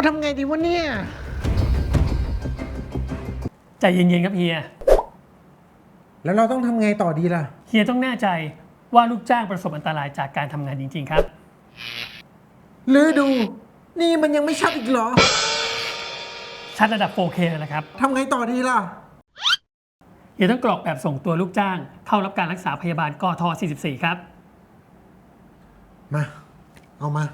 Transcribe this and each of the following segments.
วะเนี่ย ใจเย็นๆครับเฮีย แล้วเราต้องทำไงต่อดีล่ะ เฮียต้องแน่ใจว่าลูกจ้างประสบอันตรายจากการทำงานจริง ๆ ครับ หรือดู นี่มันยังไม่ชัดอีกเหรอ ชัดระดับ 4K เลยนะครับ ทำไงต่อดีล่ะ เฮียต้องกรอกแบบส่งตัวลูกจ้าง เข้ารับการรักษาพยาบาลกท44 ครับ มา เอามา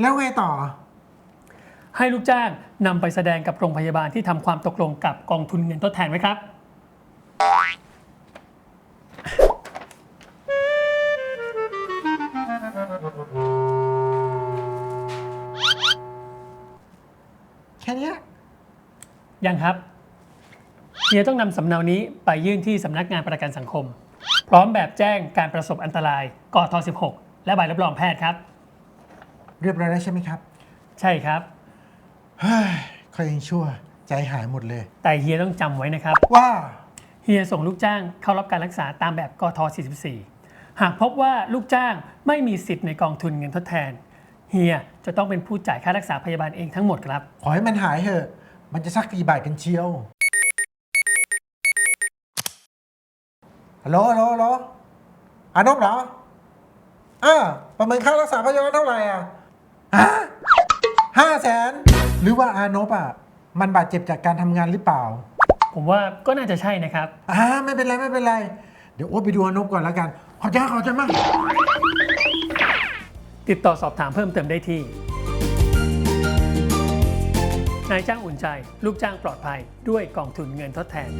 แล้วไงต่อ ให้ลูกจ้างนำไปแสดงกับโรงพยาบาลที่ทำความตกลงกับกองทุนเงินทดแทนไว้ครับ แค่เนี้ยยังครับเฮียต้องนำสำเนานี้ไปยื่นที่สำนักงานประกันสังคม พร้อมแบบแจ้งการประสบอันตรายกท16 และใบรับรองแพทย์ครับ เรียบร้อยแล้วใช่ไหมครับใช่ครับ เฮ้ยค่อยยังชั่วใจหายหมดเลย แต่เฮียต้องจำไว้นะครับ ว่า เฮียส่งลูกจ้างเข้ารับการรักษาตามแบบกท44 หากพบว่าลูกจ้างไม่มีสิทธิ์ในกองทุนเงินทดแทน เฮียจะต้องเป็นผู้จ่ายค่ารักษาพยาบาลเองทั้งหมดครับ ขอให้มันหายเถอะ มันจะสักกี่บาทกันเชียวฮัลโหลฮัลโหลฮัลโหลอานบเหรออ่าประเมินค่ารักษาพยาบาลเท่าไหร่อะ ฮะห้าแสนหรือว่าอานบอะมันบาดเจ็บจากการทำงานหรือเปล่า ผมว่าก็น่าจะใช่นะครับ อ่าไม่เป็นไรไม่เป็นไร เดี๋ยวโอ๊ตไปดูอานบก่อนแล้วกัน ขอบใจขอบใจมากติดต่อสอบถามเพิ่มเติมได้ที่ นายจ้างอุ่นใจ ลูกจ้างปลอดภัยด้วยกองทุนเงินทดแทน